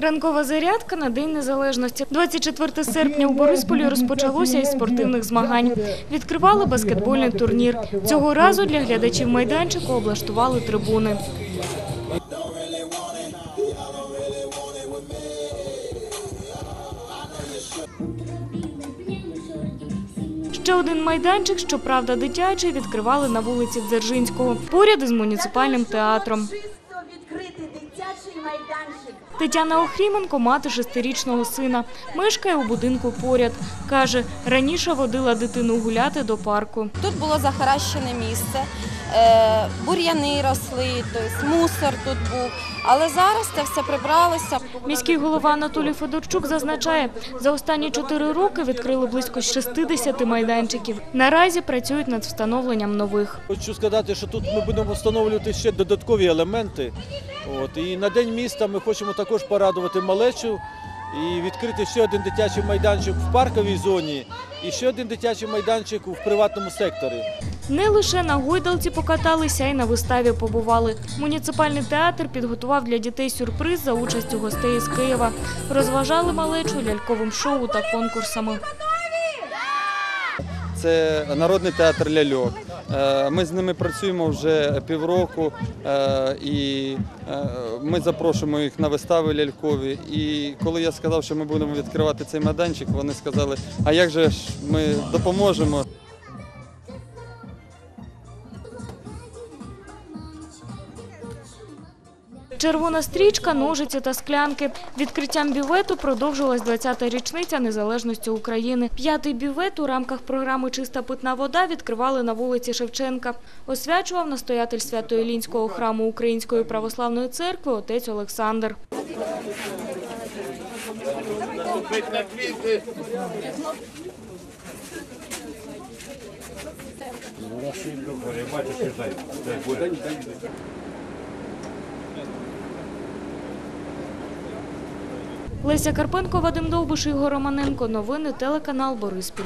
Ранкова зарядка на День Незалежності. 24 серпня у Борисполі розпочалося із спортивних змагань. Відкривали баскетбольний турнір. Цього разу для глядачів майданчику облаштували трибуни. Ще один майданчик, щоправда, дитячий, відкривали на вулиці Дзержинського, поряд із муніципальним театром. Дитячий майданчик. Тетяна Охріменко – мати шестирічного сина. Мешкає у будинку поряд. Каже, раніше водила дитину гуляти до парку. Тут було захаращене місце, е, бур'яни росли, тобто мусор тут був. Але зараз це все прибралося. Міський голова Анатолій Федорчук зазначає, за останні чотири роки відкрили близько 60 майданчиків. Наразі працюють над встановленням нових. Хочу сказати, що тут ми будемо встановлювати ще додаткові елементи. От, і на День міста ми хочемо також порадувати малечу і відкрити ще один дитячий майданчик в парковій зоні і ще один дитячий майданчик в приватному секторі. Не лише на гойдалці покаталися, а й на виставі побували. Муніципальний театр підготував для дітей сюрприз за участю гостей із Києва. Розважали малечу ляльковим шоу та конкурсами. Це народний театр ляльок. Е, Ми з ними працюємо вже півроку, е, і е, ми запрошуємо їх на вистави лялькові. І коли я сказав, що ми будемо відкривати цей майданчик, вони сказали, а як же ж ми допоможемо? Червона стрічка, ножиці та склянки. Відкриттям бювету продовжилась 20-та річниця незалежності України. П'ятий бювет у рамках програми Чиста питна вода відкривали на вулиці Шевченка. Освячував настоятель Свято-Елінського храму Української православної церкви отець Олександр. Леся Карпенко, Вадим Довбуш, Ігор Романенко. Новини телеканал Бориспіль.